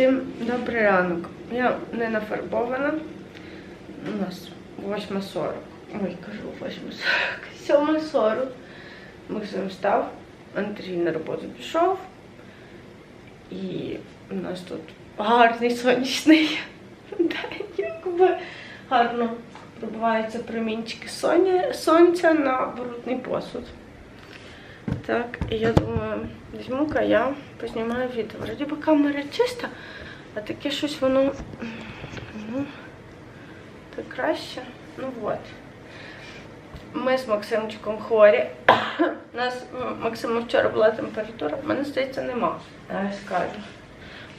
Всім добрий ранок. Я не нафарбована. У нас 8.40. Ой, кажу 8.40. 7.40. Максим встав, Андрій на роботу пішов. І у нас тут гарний сонячний день, якби гарно пробиваються промінчики сонця на брудний посуд. Так, я думаю, візьму-ка я познімаю відео. Вроді би камера чиста, а таке щось воно. Ну, так краще. Ну от. Ми з Максимчиком хворі. У нас м, Максима вчора була температура, в мене здається нема. Я скажу.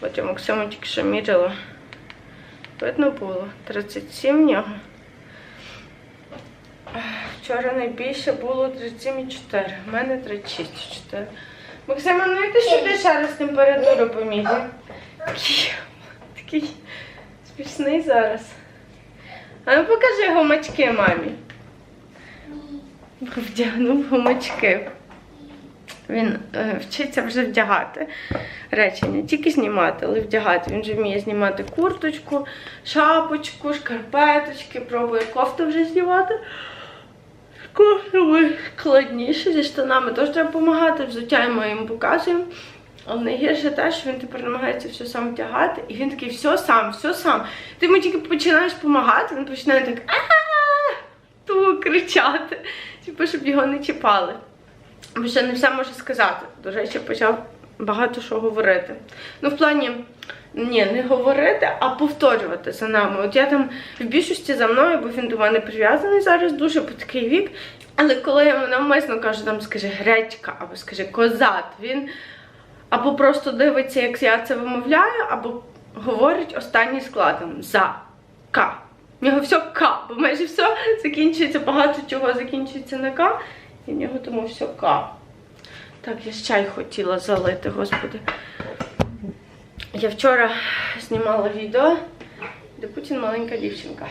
От я Максиму тільки що міряла. Видно було. 37 в нього. Вчора найбільше було 37,4. У мене 36,4. Максима, ну йди сюди ще раз температуру поміряй. Такий, такий смішний зараз. А ну покажи гумачки мамі. Вдягнув гумачки. Він е, вчиться вже вдягати речі, не тільки знімати, але вдягати. Він вже вміє знімати курточку, шапочку, шкарпеточки, пробує кофту вже знімати. Кофту складніше, зі штанами теж треба допомагати, взуття ми йому показуємо. Але найгірше те, що він тепер намагається все сам вдягати, і він такий все сам, все сам. Ти йому тільки починаєш допомагати, він починає так ту кричати, типу, щоб його не чіпали. Бо ще не все може сказати. До речі, почав багато що говорити. Ну, в плані, ні, не говорити, а повторювати за нами. От я там в більшості за мною, бо він до мене прив'язаний зараз дуже по такий вік. Але коли я навмисно кажу, там скажи гречка або скажи козат, він або просто дивиться, як я це вимовляю, або говорить останнім складом за К. В нього все К, бо майже все закінчується, багато чого закінчується на К, і в нього тому все К. Так, я ж чай хотіла залити, господи. Я вчора знімала відео, де Путін маленька дівчинка.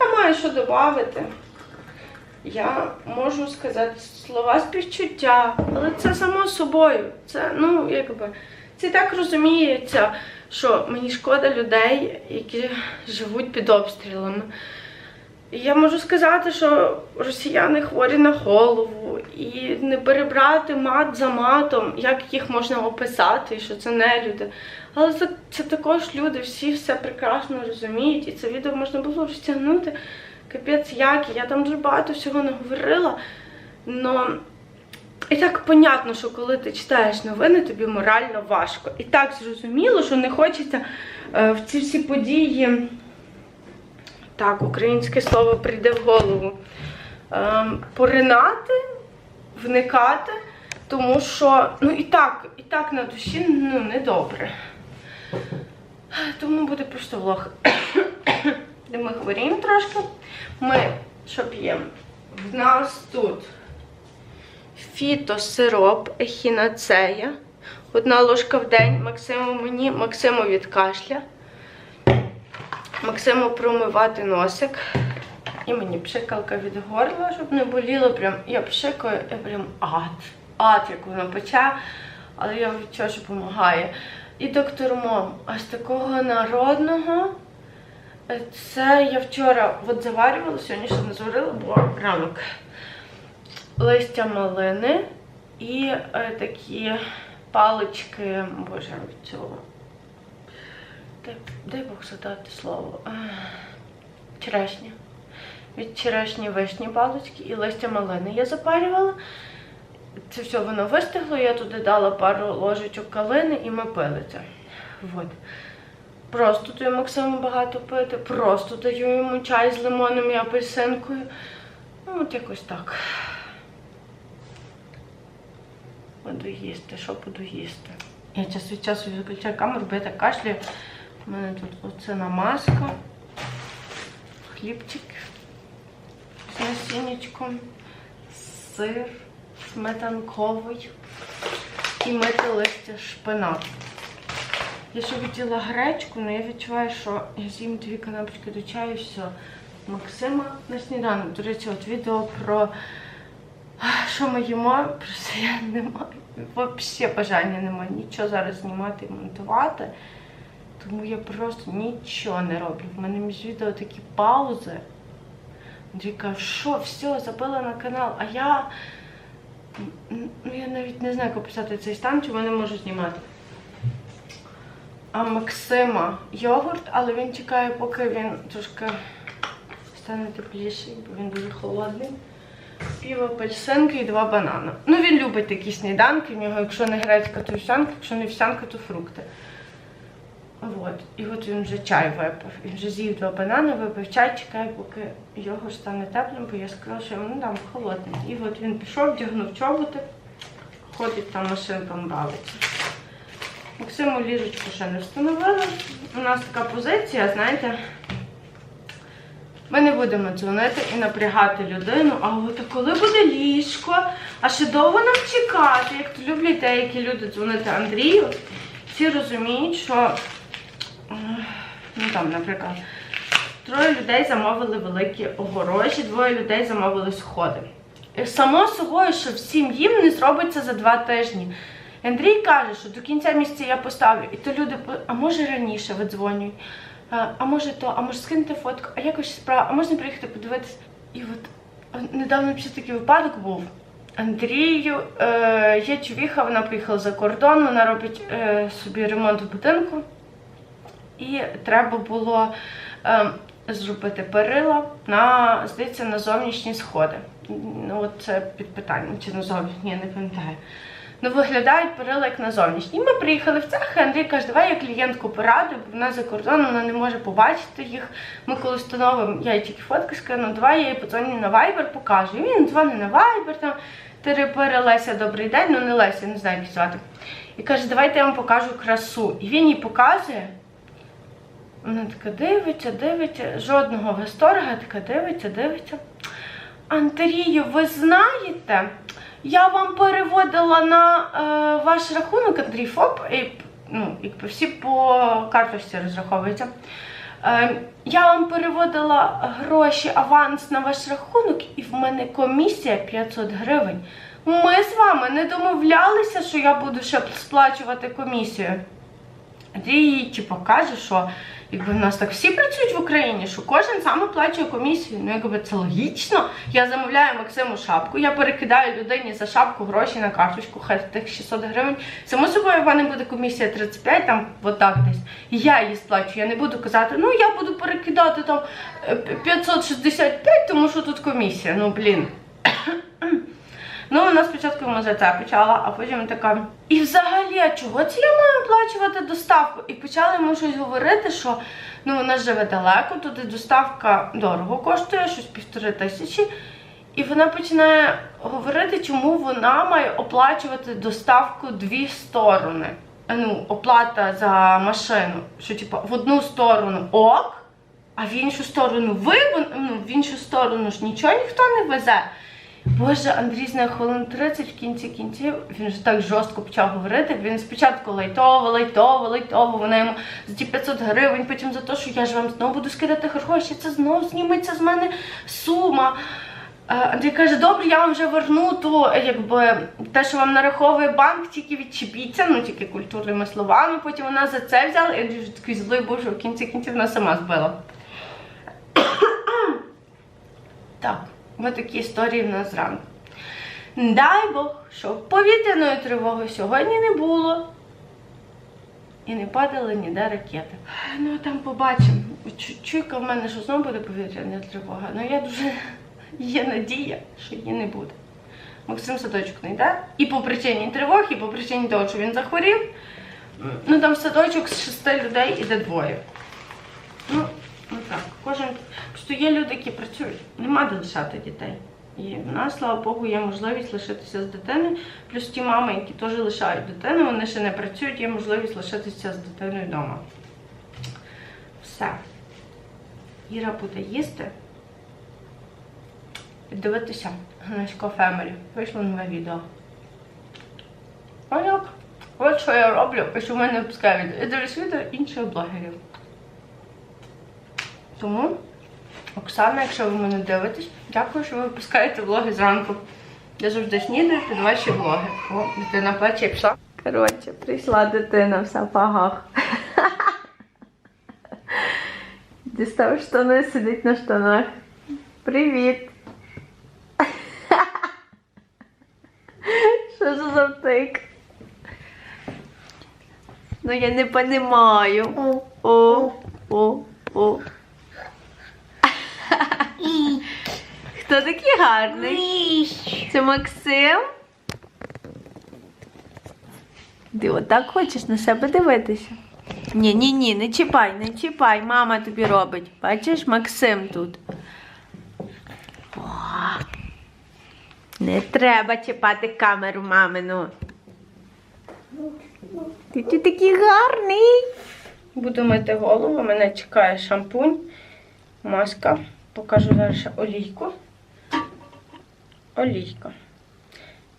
Я маю що додати. Я можу сказати слова співчуття, але це само собою. Це, ну, якби, це так розуміється, що мені шкода людей, які живуть під обстрілами. Я можу сказати, що росіяни хворі на голову, і не перебрати мат за матом, як їх можна описати, що це не люди. Але це, це також люди, всі все прекрасно розуміють, і це відео можна було розтягнути. Капець як, я там дуже багато всього не говорила. Но і так понятно, що коли ти читаєш новини, тобі морально важко. І так зрозуміло, що не хочеться е, в ці всі події. Так, українське слово прийде в голову. Ем, поринати, вникати, тому що ну і так, і так на душі ну, недобре. Тому буде просто влог. Де ми хворіємо трошки. Ми що п'ємо? В нас тут фітосироп, ехінацея. Одна ложка в день. Максиму мені, Максиму від кашля. Максиму промивати носик. І мені пшикалка від горла, щоб не боліло. Прям я пшикаю, я прям ад. Ад, як воно пече, але я відчуваю, що допомагає. І доктор Мом, з такого народного. Це я вчора от заварювала, сьогодні ще не зварила, бо ранок. Листя малини і е, такі палички, боже, від цього. Дай, Бог задати слово. Черешня. Від черешні вишні палички і листя малини я запарювала. Це все воно вистигло, я туди дала пару ложечок калини і ми пили це. От. Просто даю Максиму багато пити, просто даю йому чай з лимоном і апельсинкою. Ну, от якось так. Буду їсти, що буду їсти. Я час від часу виключаю камеру, бо я так кашлюю. У мене тут оце намазка, хлібчик з насіннячком, сир сметанковий і мити листя шпинат. Я ще хотіла гречку, але я відчуваю, що я з'їм дві канапочки до чаю і все. Максима на сніданок. До речі, от відео про що ми їмо, просто я не маю. Взагалі бажання немає нічого зараз знімати і монтувати. Тому я просто нічого не роблю. В мене між відео такі паузи. Андрій каже, що, все, забила на канал, а я. Ну, я навіть не знаю, як описати цей стан, чому не можу знімати. А Максима йогурт, але він чекає, поки він трошки стане тепліший, бо він дуже холодний. Пів апельсинки і два банани. Ну, він любить такі сніданки. В нього, якщо не грецька, то вівсянка, якщо не вівсянка, то фрукти. От. І от він вже чай випив. Він вже з'їв два банани, випив чай, чекає, поки його стане теплим, бо я сказала, що йому дам холодний. І от він пішов, вдягнув чоботи, ходить там машинком бавиться. Максиму ліжечку ще не встановили. У нас така позиція, знаєте. Ми не будемо дзвонити і напрягати людину, а от коли буде ліжко, а ще довго нам чекати, як то люблять деякі люди дзвонити Андрію. Всі розуміють, що ну там, наприклад, троє людей замовили великі огорожі, двоє людей замовили сходи. І само собою, що всім їм не зробиться за два тижні. Андрій каже, що до кінця місяця я поставлю, і то люди, а може раніше видзвонюють, а, може то, а може скиньте фотку, а якось справа, а можна приїхати подивитися. І от недавно ще такий випадок був. Андрію е, є човіха, вона приїхала за кордон, вона робить е, собі ремонт в будинку. І треба було е, зробити перила на, здається, на зовнішні сходи. Ну, це під питанням, чи на зовнішні, я не пам'ятаю. Ну, виглядають перила як на зовнішні. Ми приїхали в цех, і Андрій каже, давай я клієнтку пораду, бо вона за кордоном, вона не може побачити їх. Ми коли встановимо, я їй тільки фотки скину, давай я їй подзвоню на Viber, покажу. І він дзвонить на Viber, там, Терепире Леся, добрий день, ну не Леся, не знаю, як звати. І каже, давайте я вам покажу красу. І він їй показує. Вона така дивиться, дивиться, жодного восторга, така дивиться, дивиться. Андрію, ви знаєте, я вам переводила на е, ваш рахунок Андрій ФОП, і, ну, якби всі по карточці розраховуються. Е, я вам переводила гроші аванс на ваш рахунок, і в мене комісія 500 гривень. Ми з вами не домовлялися, що я буду ще сплачувати комісію. Андрій їй типу, каже, що якби в нас так всі працюють в Україні, що кожен сам оплачує комісію. Ну, якби це логічно. Я замовляю Максиму шапку, я перекидаю людині за шапку гроші на карточку, хай тих 600 гривень. Само собою в мене буде комісія 35, там отак десь. І я її сплачу. Я не буду казати, ну я буду перекидати там е, 565, тому що тут комісія. Ну блін. Ну, вона спочатку йому за це почала, а потім така. І взагалі, а чого це я маю оплачувати доставку? І почали йому щось говорити, що ну вона живе далеко, туди доставка дорого коштує, щось півтори тисячі. І вона починає говорити, чому вона має оплачувати доставку дві сторони. Ну, оплата за машину, що типу, в одну сторону ок, а в іншу сторону ви, ну, в іншу сторону ж нічого ніхто не везе. Боже, Андрій знає хвилин 30 в кінці кінців. Він ж так жорстко почав говорити. Він спочатку лайтово, лайтово, лайтово. Вона йому за ті 500 гривень, потім за те, що я ж вам знову буду скидати гроші. Це знову зніметься з мене сума. Е, Андрій каже, добре, я вам вже верну то, якби те, що вам нараховує банк, тільки відчепіться, ну тільки культурними словами. Потім вона за це взяла, і Андрій вже такий злий був, що в кінці кінців вона сама збила. Так, ось такі історії в нас зранку. Дай Бог, щоб повітряної тривоги сьогодні не було. І не падали ніде ракети. Ну, там побачимо. Чуйка в мене, що знову буде повітряна тривога. Ну я дуже є надія, що її не буде. Максим садочок не йде. І по причині тривог, і по причині того, що він захворів. Ну там садочок з шести людей іде двоє. Ну так, кожен. Просто є люди, які працюють, нема де лишати дітей. І в нас, слава Богу, є можливість лишитися з дитиною. Плюс ті мами, які теж лишають дитину, вони ще не працюють, є можливість лишитися з дитиною вдома. Все. Іра буде їсти. І дивитися Гнесько Фемелі. Вийшло нове відео. А як? От що я роблю, і що в мене випускає відео. Я дивлюсь відео інших блогерів. Тому, Оксана, якщо ви мене дивитесь, дякую, що ви випускаєте влоги зранку. Я завжди снідаю під ваші влоги. О, дитина плаче і пішла. Коротше, прийшла дитина в пагах. Дістав штани, сидить на штанах. Привіт. Що за завтик? Ну я не понимаю. О, о, о. Хто такий гарний? Це Максим? Ти отак хочеш на себе дивитися? Ні, ні, ні, не чіпай, не чіпай, мама тобі робить. Бачиш, Максим тут. О, не треба чіпати камеру мамину. Ти, ти такий гарний. Буду мити голову, мене чекає шампунь, маска. Покажу зараз олійку. Олійка.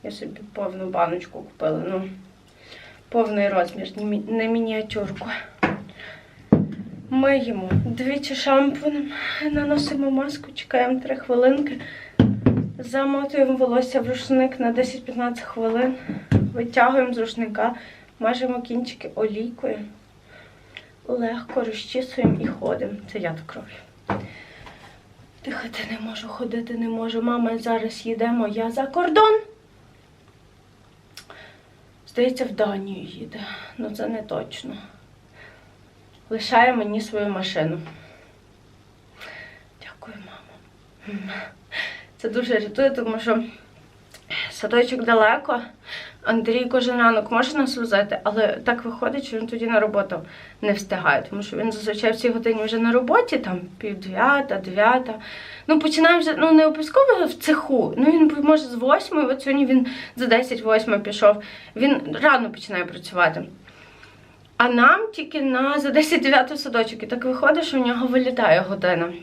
Я собі повну баночку купила. Ну, повний розмір, не мініатюрку. Миємо двічі шампунем, наносимо маску, чекаємо 3 хвилинки. Замотуємо волосся в рушник на 10-15 хвилин. Витягуємо з рушника, мажемо кінчики олійкою. Легко розчісуємо і ходимо. Це я так роблю. Дихати не можу, ходити не можу. Мама, зараз їдемо, я за кордон. Здається, в Данію їде. Ну це не точно. Лишає мені свою машину. Дякую, мамо. Це дуже рятує, тому що садочок далеко. Андрій кожен ранок може нас возити, але так виходить, що він тоді на роботу не встигає, тому що він зазвичай в цій годині вже на роботі, там пів дев'ята. Ну, починає вже, ну не обов'язково в цеху. Ну він може з восьмої, от сьогодні він за 10 восьми пішов. Він рано починає працювати. А нам тільки на за 10-9 садочок. І так виходить, що в нього вилітає година.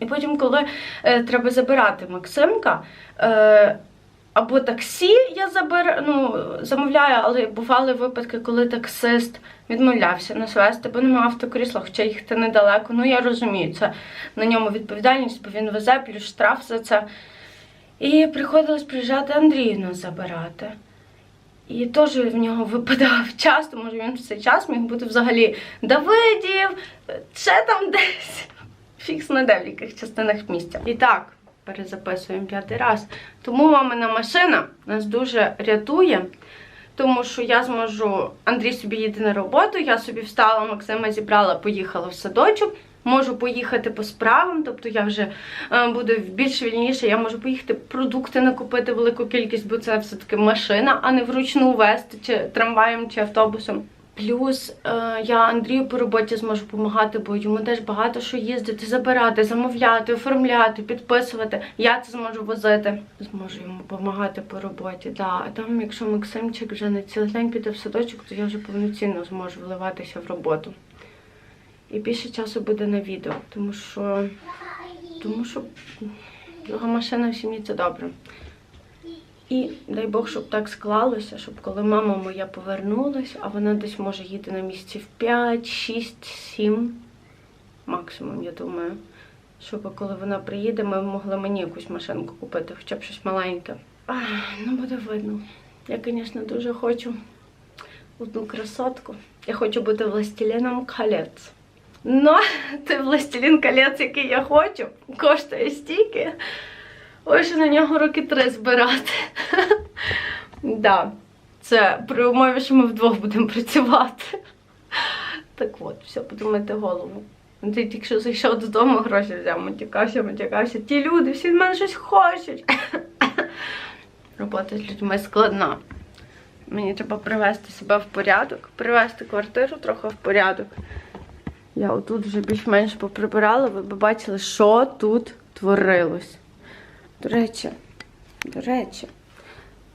І потім, коли е, треба забирати Максимка, е, або таксі я забер, ну, замовляю, але бували випадки, коли таксист відмовлявся нас вести, бо немає автокрісла, хоча їхати недалеко. Ну я розумію, це на ньому відповідальність, бо він везе, плюс штраф за це. І приходилось приїжджати Андрію нас забирати. І теж в нього випадав час, тому що він в цей час міг бути взагалі Давидів, ще там десь. Фікс не де в яких частинах місця. І так, перезаписуємо п'ятий раз. Тому мамина машина нас дуже рятує, тому що я зможу. Андрій собі їде на роботу, я собі встала, Максима зібрала, поїхала в садочок. Можу поїхати по справам, тобто я вже е, буду більш вільніше, я можу поїхати продукти накупити велику кількість, бо це все-таки машина, а не вручну вести чи трамваєм чи автобусом. Плюс е, я Андрію по роботі зможу допомагати, бо йому теж багато що їздити, забирати, замовляти, оформляти, підписувати. Я це зможу возити. Зможу йому допомагати по роботі. Да. А там, якщо Максимчик вже не цілий день піде в садочок, то я вже повноцінно зможу вливатися в роботу. І більше часу буде на відео, тому що тому що друга машина в сім'ї це добре. І дай Бог, щоб так склалося, щоб коли мама моя повернулась, а вона десь може їти на місці в 5, 6, 7 максимум, я думаю. Щоб коли вона приїде, ми могли мені якусь машинку купити, хоча б щось маленьке. Ах, ну буде видно. Я, звісно, дуже хочу одну красотку. Я хочу бути властеліном колець. Ну, той властелін колець, який я хочу, коштує стільки. Ой, що на нього роки три збирати. да. Це при умові, що ми вдвох будемо працювати. Так от, все, мити голову. Ти тільки що зайшов додому, гроші взяв, матюкався, матюкався. Ті люди, всі від мене щось хочуть. Робота з людьми складна. Мені треба привести себе в порядок, привести квартиру трохи в порядок. Я отут вже більш-менш поприбирала, ви б бачили, що тут творилось. До речі, до речі,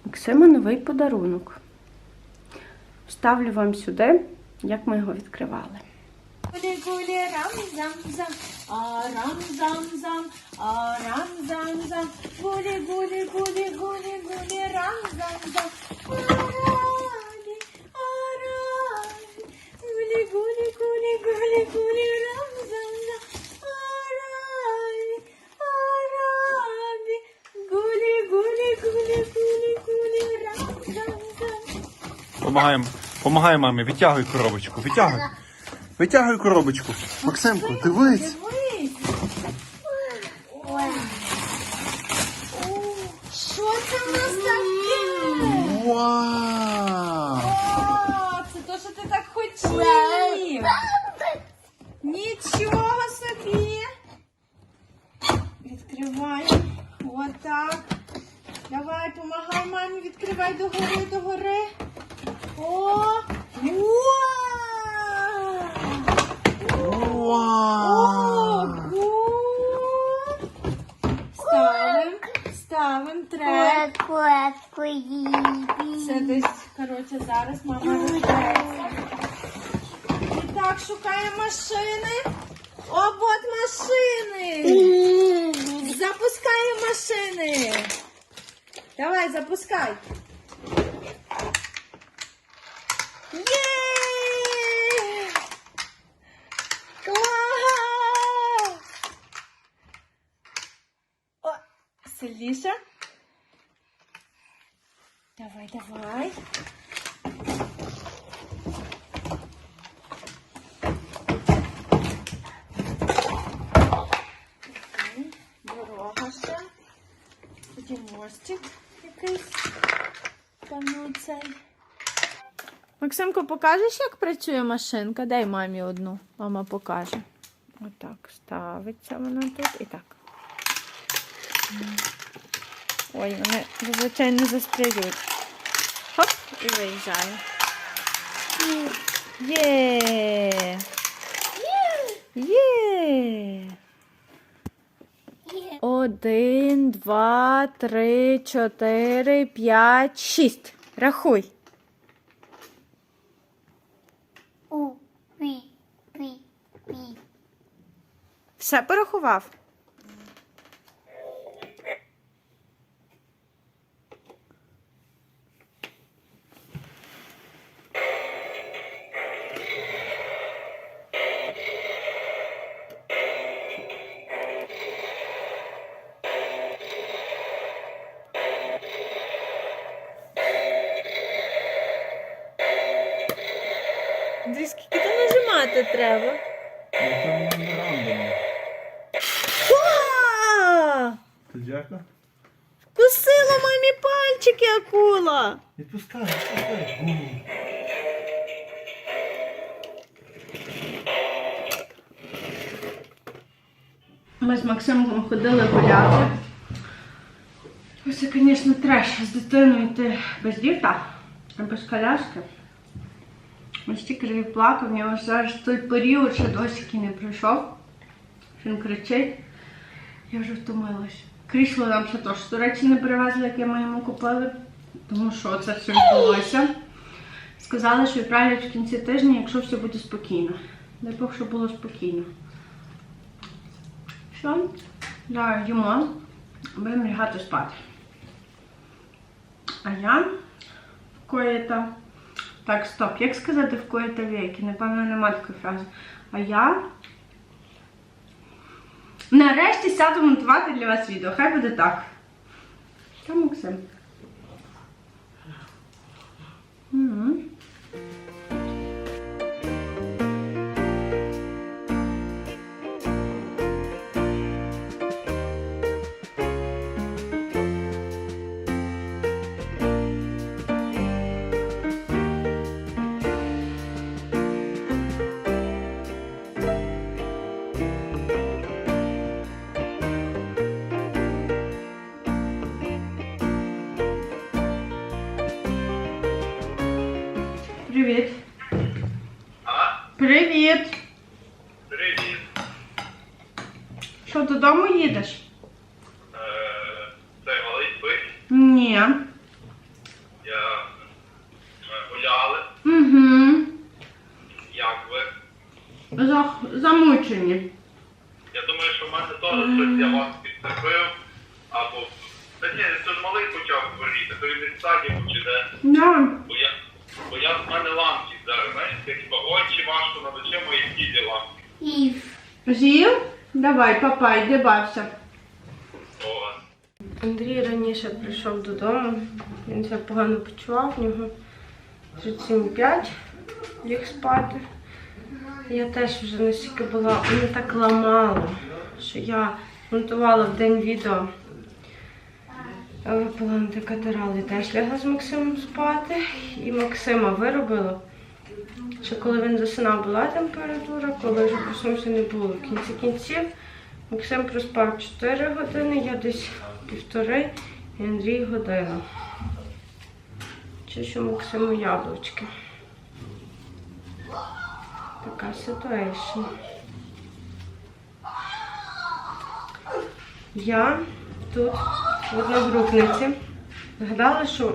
Максима новий подарунок. Вставлю вам сюди, як ми його відкривали. Гулі гулі рам зам зам, а рам зам зам, а рам зам зам, Помагаємо. Помагай мамі, витягуй коробочку, витягуй. Витягуй коробочку. Максимку, дивись. Що це в нас таке? Вау! О, це то, що ти так хотів. Нічого собі. Відкриваємо. Отак. Давай, помагай мамі, відкривай догори, догори. О! Вау! Вау! Ого! Ставим, ставим трек. Це десь, коротше, зараз мама розбереться. І так, шукаємо машини. О, от машини. Запускаємо машини. Давай, запускай. Сильніше. Давай, давай. Дорога ще. Потім мостик якийсь. Пану цей. Максимко, покажеш, як працює машинка? Дай мамі одну. Мама покаже. Отак ставиться вона тут і так. Ой, вони зазвичай не застрілюють. Хоп, і виїжджає. Є! Є! Один, два, три, чотири, п'ять, шість. Рахуй. Все порахував? Нажимати треба? Ба! Дякую. Кусила мамі пальчики акула. Відпускай, відпускай. Ми з Максимком ходили гуляти. Ось це, звісно, треш з дитиною йти без діта, без коляски. Стільки разів плакав, в нього зараз той період ще досі не пройшов. Він кричить. Я вже втомилась. Крісло нам ще теж, до речі, не привезли, яке ми йому купили, тому що це все відбулося. Сказали, що відправлять в кінці тижня, якщо все буде спокійно. Дай Бог, щоб було спокійно. Все, да, їмо, будемо лягати спати. А я в коїта. Так, стоп, як сказати в коїта віки? Напевно, нема такої фрази. А я нарешті сяду монтувати для вас відео. Хай буде так. Там Максим. Мгм. Хворіти, то він в садіку чи де. Да. Бо я, бо я в мене ламки зараз, знаєш, це хіба очі важко над очима і тілі ламки. З'їв? Давай, папа, йди бався. О, Андрій раніше прийшов додому, він себе погано почував, в нього 37,5 ліг спати. Я теж вже настільки була, мене так ламало, що я монтувала в день відео. Випила антикатарал і теж лягла з Максимом спати. І Максима виробило. Що коли він засинав, була температура, коли вже проснувся, не було. В кінці кінців Максим проспав 4 години, я десь півтори і Андрій годину. Чи що Максиму яблучки. Така ситуація. Я тут в одногрупниці згадала, що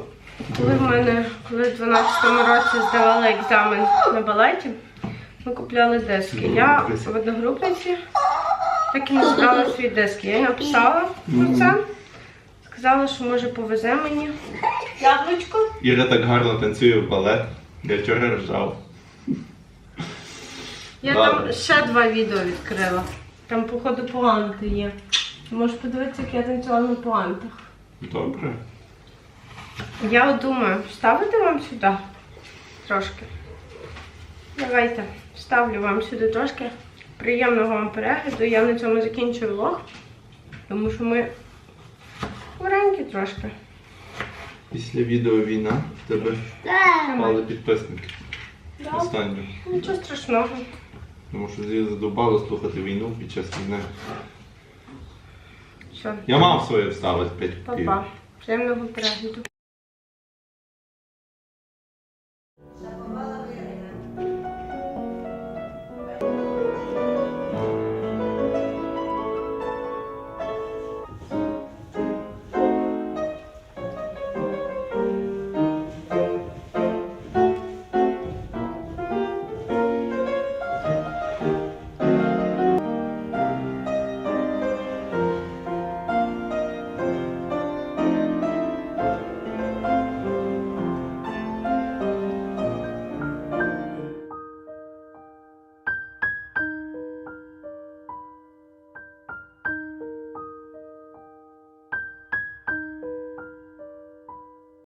коли в мене коли в 12-му році здавала екзамен на балеті, ми купляли диски. Я в одногрупниці так і не збрала свої диски. Я їй написала про це, сказала, що може повезе мені яблучко. Іра так гарно танцює в балет. Я вчора ржав. Я Ладно. там ще два відео відкрила. Там, походу, пуанти є. Можеш подивитися, як я танцювала на пуантах. Добре. Я от думаю, вставити вам сюди трошки. Давайте, ставлю вам сюди трошки. Приємного вам перегляду. Я на цьому закінчую влог, тому що ми хворенькі трошки. Після відео війна в тебе впали підписники. Да. Останнє. Нічого страшного. Тому що зі задовбало слухати війну під час війни. Все, Я мав своє вставити 5 копійок. па-па. Приємного перегляду.